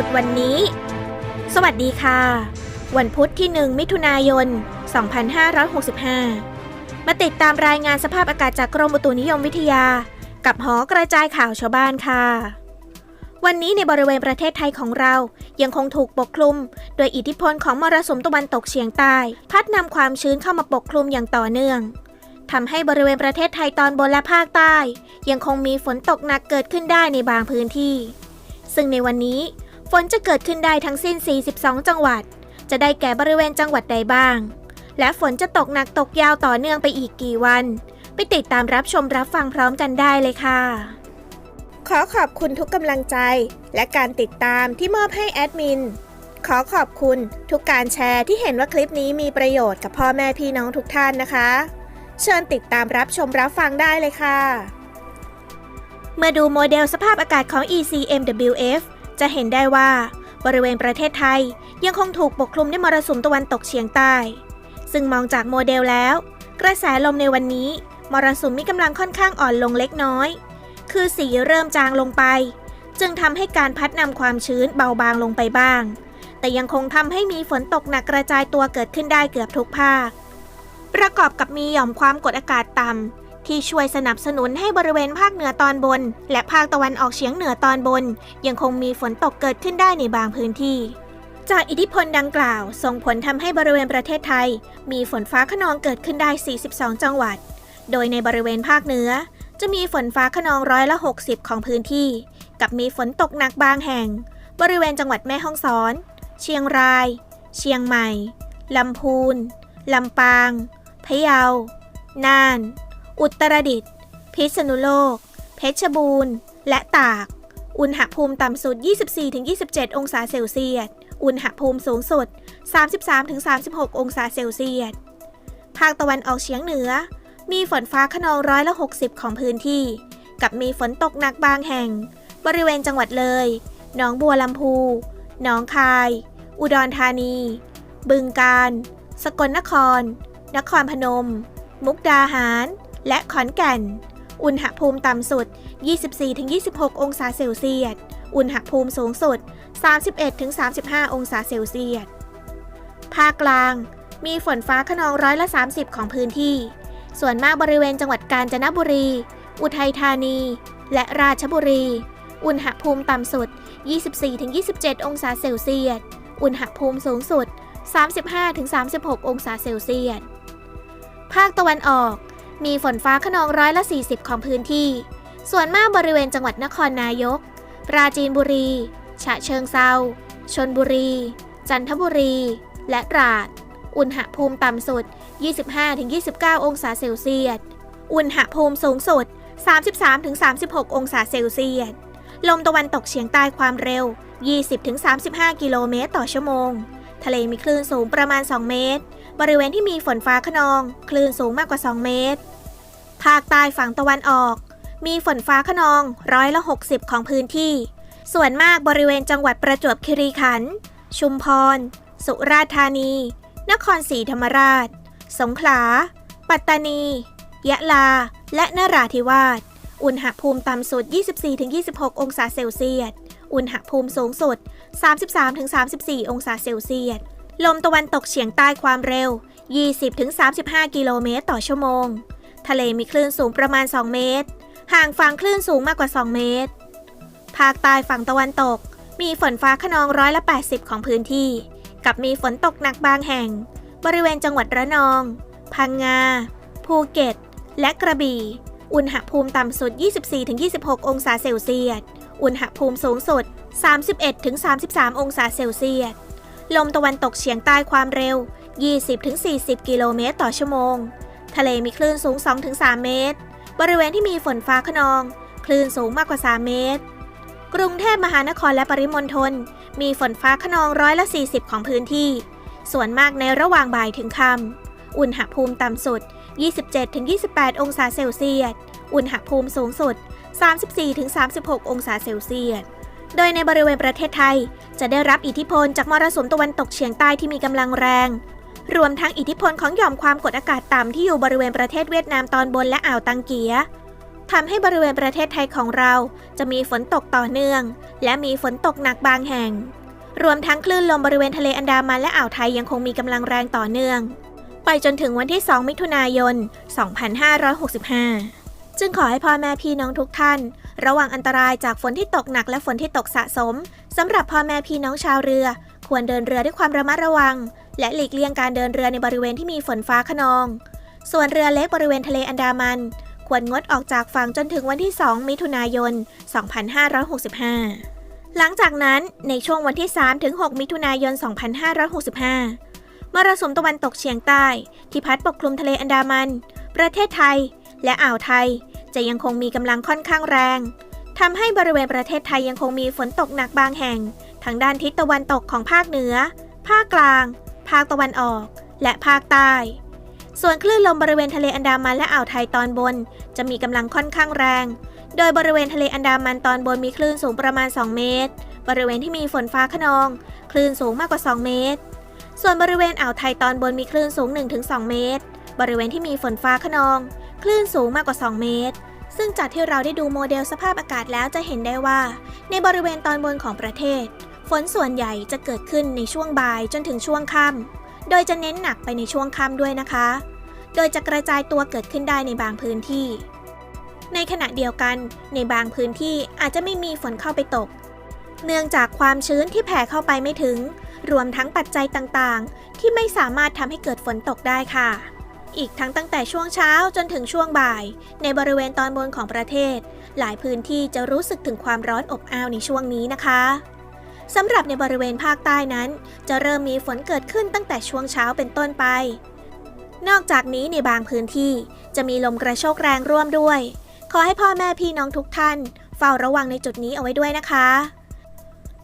สุดวันนี้ สวัสดีค่ะ วันพุธที่ 1 มิถุนายน 2565 มาติดตามรายงานสภาพอากาศจากกรมอุตุนิยมวิทยา กับหอกระจายข่าวชาวบ้านค่ะ วันนี้ในบริเวณประเทศไทยของเรายังคงถูกปกคลุม โดยอิทธิพลของมรสุมตะวันตกเฉียงใต้ พัดนำความชื้นเข้ามาปกคลุมอย่างต่อเนื่องทำให้บริเวณประเทศไทยตอนบนและภาคใต้ ยังคงมีฝนตกหนักเกิดขึ้นได้ในบางพื้นที่ ซึ่งในวันนี้ ฝนจะเกิดขึ้นได้ทั้งสิ้น 42 จังหวัด จะได้แก่บริเวณจังหวัดใดบ้าง และฝนจะตกหนักตกยาวต่อเนื่องไปอีกกี่วัน ไปติดตามรับชมรับฟังพร้อมกันได้เลยค่ะ ขอขอบคุณทุกกำลังใจ และการติดตามที่มอบให้แอดมิน ขอขอบคุณทุกการแชร์ที่เห็นว่าคลิปนี้มีประโยชน์กับพ่อแม่พี่น้องทุกท่านนะคะ เชิญติดตามรับชมรับฟังได้เลยค่ะ เมื่อดูโมเดลสภาพอากาศของ ECMWF จะเห็นได้ว่าบริเวณประเทศไทยยังคงถูกปกคลุมด้วยมรสุมตะวันตกเฉียงใต้ ซึ่งมองจากโมเดลแล้ว กระแสลมในวันนี้ มรสุมมีกำลังค่อนข้างอ่อนลงเล็กน้อย คือสีเริ่มจางลงไป จึงทำให้การพัดนำความชื้นเบาบางลงไปบ้าง แต่ยังคงทำให้มีฝนตกหนักกระจายตัวเกิดขึ้นได้เกือบทุกภาค ประกอบกับมีหย่อมความกดอากาศต่ำ ที่ช่วยสนับสนุนให้บริเวณภาคเหนือตอนบน และภาคตะวันออกเฉียงเหนือตอนบน ยังคงมีฝนตกเกิดขึ้นได้ในบางพื้นที่ จากอิทธิพลดังกล่าว ส่งผลทำให้บริเวณประเทศไทย มีฝนฟ้าขนองเกิดขึ้นได้ 42 จังหวัด โดยในบริเวณภาคเหนือ จะมีฝนฟ้าขนองร้อยละ 60 ของพื้นที่ กับมีฝนตกหนักบางแห่ง บริเวณจังหวัดแม่ฮ่องสอน เชียงราย เชียงใหม่ลำพูนลำปางพะเยา น่าน อุตรดิตถ์พิษณุโลก เพชรบูรณ์ และตาก อุณหภูมิต่ำสุด 24-27 องศาเซลเซียส อุณหภูมิสูงสุด 33-36 องศาเซลเซียส ภาคตะวันออกเฉียงเหนือ มีฝนฟ้าขนองร้อยละ 60 ของพื้นที่ กับมีฝนตกหนักบางแห่ง บริเวณจังหวัดเลย หนองบัวลำพู หนองคาย อุดรธานี บึงกาฬ สกลนคร นครพนม มุกดาหาร และขอนแก่น อุณหภูมิต่ำสุด 24-26 องศาเซลเซียส อุณหภูมิสูงสุด 31-35 องศาเซลเซียส ภาคกลาง มีฝนฟ้าขนองร้อยละ 30 ของพื้นที่ ส่วนมากบริเวณจังหวัดกาญจนบุรี อุทัยธานี และราชบุรี อุณหภูมิต่ำสุด 24-27 องศาเซลเซียส อุณหภูมิสูงสุด 35-36 องศาเซลเซียส ภาคตะวันออก มีฝนฟ้าขนองร้อยละ 40 ของพื้นที่ ส่วนมากบริเวณจังหวัดนครนายก ปราจีนบุรี ฉะเชิงเซาชนบุรี จันทบุรี และตราด อุณหภูมิต่ำสุด 25-29 องศาเซลเซียส อุณหภูมิสูงสุด 33-36 องศาเซลเซียส ลมตะวันตกเฉียงใต้ความเร็ว 20-35 กิโลเมตรต่อชั่วโมง ทะเลมีคลื่นสูงประมาณ 2 เมตร บริเวณที่มีฝนฟ้าขนอง คลื่นสูงมากกว่า 2 เมตร ภาคใต้ฝั่งตะวันออก มีฝนฟ้าขนองร้อยละ 60 ของพื้นที่ ส่วนมากบริเวณจังหวัดประจวบคีรีขันธ์ชุมพร สุราษฎร์ธานี นครศรีธรรมราช สงขลา ปัตตานี ยะลา และนราธิวาส อุณหภูมิต่ำสุด 24-26 องศาเซลเซียส อุณหภูมิสูงสุด 33-34 องศาเซลเซียส ลมตะวันตกเฉียงใต้ความเร็ว 20-35 กิโลเมตรต่อชั่วโมง ทะเลมีคลื่นสูงประมาณ 2 เมตร ห่างฝั่งคลื่นสูงมากกว่า 2 เมตร ภาคใต้ฝั่งตะวันตก มีฝนฟ้าขนองร้อยละ 80 ของพื้นที่ กับมีฝนตกหนักบางแห่ง บริเวณจังหวัดระนอง พังงา ภูเก็ต และกระบี่ อุณหภูมิต่ำสุด 24-26 องศาเซลเซียส อุณหภูมิสูงสุด 31-33 องศาเซลเซียส ลมตะวันตกเฉียงใต้ความเร็ว 20-40 กิโลเมตรต่อชั่วโมง ทะเลมีคลื่นสูง 2-3 เมตร บริเวณที่มีฝนฟ้าขนอง คลื่นสูงมากกว่า 3 เมตร กรุงเทพมหานครและปริมณฑลมีฝนฟ้าขนองร้อยละ 40 ของพื้นที่ ส่วนมากในระหว่างบ่ายถึงค่ำ อุณหภูมิต่ำสุด 27-28 องศาเซลเซียส อุณหภูมิสูงสุด 34-36 องศาเซลเซียส โดยในบริเวณประเทศไทย จะได้รับอิทธิพลจากมรสุมตะวันตกเฉียงใต้ที่มีกำลังแรง รวมทั้งอิทธิพลของหย่อมความกดอากาศต่ำที่อยู่บริเวณประเทศเวียดนามตอนบนและอ่าวตังเกียทำให้บริเวณประเทศไทยของเรา จะมีฝนตกต่อเนื่อง และมีฝนตกหนักบางแห่ง รวมทั้งคลื่นลมบริเวณทะเลอันดามันและอ่าวไทยยังคงมีกำลังแรงต่อเนื่อง ไปจนถึงวันที่ 2 มิถุนายน 2565 จึงขอให้พ่อแม่พี่น้องทุกท่าน ระวังอันตรายจากฝนที่ตกหนักและฝนที่ตกสะสมสำหรับพ่อแม่พี่น้องชาวเรือ ควรเดินเรือด้วยความระมัดระวัง และหลีกเลี่ยงการเดินเรือในบริเวณที่มีฝนฟ้าขนอง ส่วนเรือเล็กบริเวณทะเลอันดามัน ควรงดออกจากฝั่งจนถึงวันที่ 2 มิถุนายน 2565 หลังจากนั้นในช่วงวันที่3ถึง6มิถุนายน 2565 มรสุมตะวันตกเฉียงใต้ ที่พัดปกคลุมทะเลอันดามัน ประเทศไทย และอ่าวไทย จะยังคงมีกำลังค่อนข้างแรงทำให้บริเวณประเทศไทยยังคงมีฝนตกหนักบางแห่ง ทางด้านทิศตะวันตกของภาคเหนือ ภาคกลาง ภาคตะวันออก และภาคใต้ ส่วนคลื่นลมบริเวณทะเลอันดามันและอ่าวไทยตอนบน จะมีกำลังค่อนข้างแรง โดยบริเวณทะเลอันดามันตอนบนมีคลื่นสูงประมาณ 2 เมตร บริเวณที่มีฝนฟ้าขนอง คลื่นสูงมากกว่า 2 เมตร ส่วนบริเวณอ่าวไทยตอนบนมีคลื่นสูง 1-2 เมตร บริเวณที่มีฝนฟ้าขนอง คลื่นสูงมากกว่า 2 เมตร ซึ่งจากที่เราได้ดูโมเดลสภาพอากาศแล้วจะเห็นได้ว่า ในบริเวณตอนบนของประเทศ ฝนส่วนใหญ่จะเกิดขึ้นในช่วงบ่ายจนถึงช่วงค่ำโดยจะเน้นหนักไปในช่วงค่ำด้วยนะคะ โดยจะกระจายตัวเกิดขึ้นได้ในบางพื้นที่ ในขณะเดียวกัน ในบางพื้นที่อาจจะไม่มีฝนเข้าไปตก เนื่องจากความชื้นที่แผ่เข้าไปไม่ถึง รวมทั้งปัจจัยต่างๆ ที่ไม่สามารถทำให้เกิดฝนตกได้ค่ะ อีกทั้งตั้งแต่ช่วงเช้าจนถึงช่วงบ่าย ในบริเวณตอนบนของประเทศ หลายพื้นที่จะรู้สึกถึงความร้อนอบอ้าวในช่วงนี้นะคะสำหรับในบริเวณภาคใต้นั้น จะเริ่มมีฝนเกิดขึ้นตั้งแต่ช่วงเช้าเป็นต้นไป นอกจากนี้ในบางพื้นที่จะมีลมกระโชกแรงร่วมด้วย ขอให้พ่อแม่พี่น้องทุกท่าน เฝ้าระวังในจุดนี้เอาไว้ด้วยนะคะ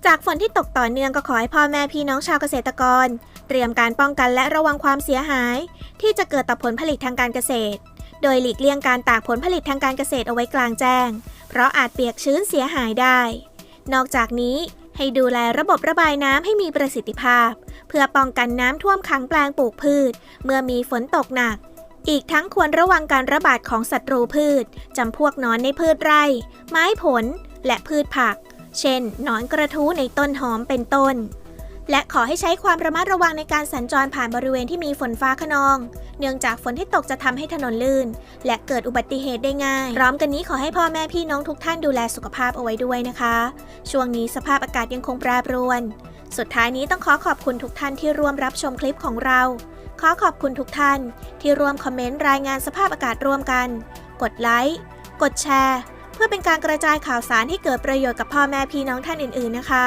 จากฝนที่ตกต่อเนื่องก็ขอให้พ่อแม่พี่น้องชาวเกษตรกร เตรียมการป้องกันและระวังความเสียหาย ที่จะเกิดต่อผลผลิตทางการเกษตร โดยหลีกเลี่ยงการตากผลผลิตทางการเกษตรเอาไว้กลางแจ้ง เพราะอาจเปียกชื้นเสียหายได้ นอกจากนี้ให้ดูแลระบบระบายน้ำให้มีประสิทธิภาพ เพื่อป้องกันน้ำท่วมขังแปลงปลูกพืช เมื่อมีฝนตกหนัก อีกทั้งควรระวังการระบาดของศัตรูพืชจำพวกหนอนในพืชไร่ ไม้ผล และพืชผัก เช่น หนอนกระทู้ในต้นหอมเป็นต้น และขอให้ใช้ความระมัดระวังในการสัญจรผ่านบริเวณที่มีฝนฟ้าขนอง เนื่องจากฝนที่ตกจะทำให้ถนนลื่น และเกิดอุบัติเหตุได้ง่าย พร้อมกันนี้ขอให้พ่อแม่พี่น้องทุกท่านดูแลสุขภาพเอาไว้ด้วยนะคะ ช่วงนี้สภาพอากาศยังคงแปรปรวน สุดท้ายนี้ต้องขอขอบคุณทุกท่านที่ร่วมรับชมคลิปของเรา ขอขอบคุณทุกท่าน ที่ร่วมคอมเมนต์รายงานสภาพอากาศร่วมกัน กดไลค์ กดแชร์ เพื่อเป็นการกระจายข่าวสารให้เกิดประโยชน์กับพ่อแม่พี่น้องท่านอื่น ๆ นะคะ